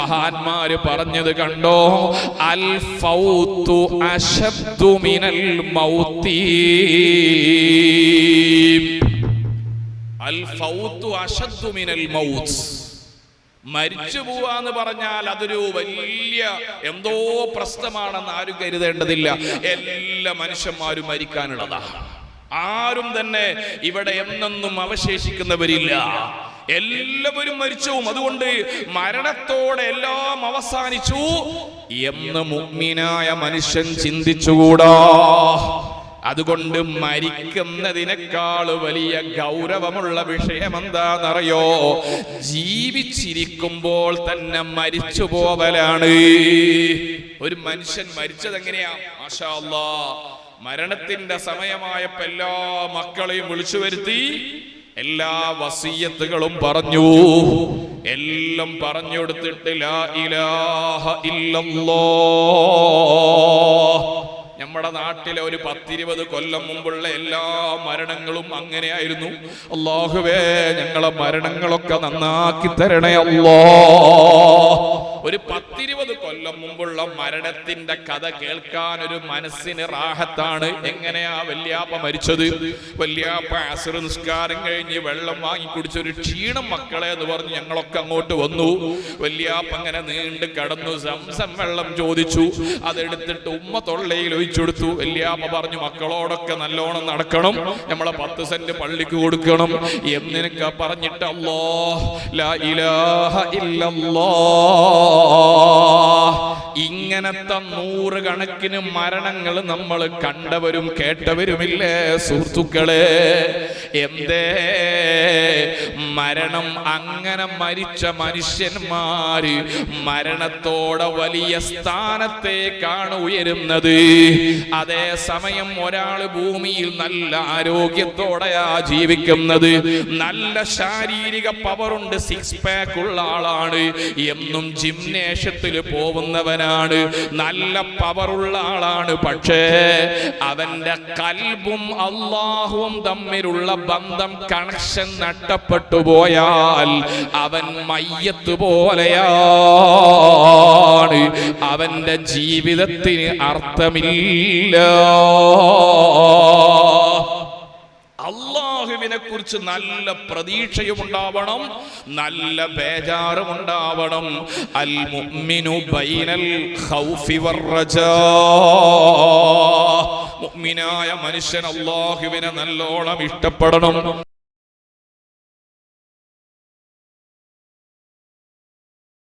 മഹാന്മാര് പറഞ്ഞത് കണ്ടോ? അൽ ഫൗത്തു അശബ്ദു മിനൽ മൗത്തി. അൽ ഫൗത്തു അശബ്ദു മിനൽ മൗത്ത്. മരിച്ചു പോവാന്ന് പറഞ്ഞാൽ അതൊരു വലിയ എന്തോ പ്രശ്നമാണെന്ന് ആരും കരുതേണ്ടതില്ല. എല്ലാ മനുഷ്യന്മാരും മരിക്കാനുള്ളതാ. ആരും തന്നെ ഇവിടെ എന്നെന്നും അവശേഷിക്കുന്നവരില്ല. എല്ലാവരും മരിച്ചു അതുകൊണ്ട് മരണത്തോടെ എല്ലാം അവസാനിച്ചു എന്ന് മുഗ്മിനായ മനുഷ്യൻ ചിന്തിച്ചുകൂടാ. അതുകൊണ്ട് മരിക്കുന്നതിനേക്കാൾ വലിയ ഗൗരവമുള്ള വിഷയം എന്താണെന്നറിയോ ജീവിച്ചിരിക്കുമ്പോൾ തന്നെ മരിച്ചു പോവലാണ്. ഒരു മനുഷ്യൻ മരിച്ചത് എങ്ങനെയാ മരണത്തിന്റെ സമയമായപ്പോ എല്ലാ മക്കളെയും വിളിച്ചു വരുത്തി എല്ലാ വസീയത്തുകളും പറഞ്ഞു. എല്ലാം പറഞ്ഞു കൊടുത്തിട്ട് ലാ ഇലാഹ ഇല്ലല്ലാഹ് നമ്മുടെ നാട്ടിലെ ഒരു പത്തിരുപത് കൊല്ലം മുമ്പുള്ള എല്ലാ മരണങ്ങളും അങ്ങനെയായിരുന്നു. അള്ളാഹുവേ ഞങ്ങളെ മരണങ്ങളൊക്കെ നന്നാക്കി തരണേ അല്ലോ ഒരു പത്തിരുപത് കൊല്ലം മുമ്പുള്ള മരണത്തിന്റെ കഥ കേൾക്കാൻ ഒരു മനസ്സിന് റാഹത്താണ്. എങ്ങനെയാ വല്യാപ്പ മരിച്ചത്? വല്യാപ്പ അസുര നിസ്കാരം കഴിഞ്ഞ് വെള്ളം വാങ്ങി കുടിച്ചൊരു ക്ഷീണം മക്കളെ എന്ന് പറഞ്ഞ് ഞങ്ങളൊക്കെ അങ്ങോട്ട് വന്നു. വല്യാപ്പ അങ്ങനെ നീണ്ട് കടന്നു സംസം വെള്ളം ചോദിച്ചു. അതെടുത്തിട്ട് ഉമ്മ തൊള്ളയിൽ ഒഴിച്ചെടുത്തു വല്യാമ്മ പറഞ്ഞു മക്കളോടൊക്കെ നല്ലോണം നടക്കണം. നമ്മളെ പത്ത് സെന്റ് പള്ളിക്ക് കൊടുക്കണം. എന്നിനൊക്കെ പറഞ്ഞിട്ട് അല്ലോ ലാ ഇലാഹ ഇല്ലല്ലാ. อิง ഇങ്ങനത്തെ നൂറ് കണക്കിന് മരണങ്ങൾ നമ്മൾ കണ്ടവരും കേട്ടവരുമില്ലേ? സുഹൃത്തുക്കളെ എന്തേ? മരണം അങ്ങനെ മരിച്ച മനുഷ്യന്മാര് മരണത്തോടെ വലിയ സ്ഥാനത്തേക്കാണ് ഉയരുന്നത്. അതേ സമയം ഒരാൾ ഭൂമിയിൽ നല്ല ആരോഗ്യത്തോടെയാ ജീവിക്കുന്നത്. നല്ല ശാരീരിക പവറുണ്ട് സിക്സ് പാക്ക് ഉള്ള ആളാണ്. എന്നും ജിംനേഷ്യത്തിൽ പോകുന്നവനാണ്. നല്ല പവറുള്ള ആളാണ്. പക്ഷേ അവന്റെ കൽബും അള്ളാഹുവും തമ്മിലുള്ള ബന്ധം കണക്ഷൻ നഷ്ടപ്പെട്ടു പോയാൽ അവൻ മയ്യത്ത് പോലെയാണ്. അവന്റെ ജീവിതത്തിന് അർത്ഥമില്ല. അള്ളാഹുവിനെ കുറിച്ച് നല്ല പ്രതീക്ഷയും ഉണ്ടാവണം നല്ല ബേജാറും ഉണ്ടാവണം അൽ മുഅ്മിനു ബൈനൽ ഖൗഫി മുഅ്മിനായ മനുഷ്യൻ അള്ളാഹുവിനെ നല്ലോണം ഇഷ്ടപ്പെടണം.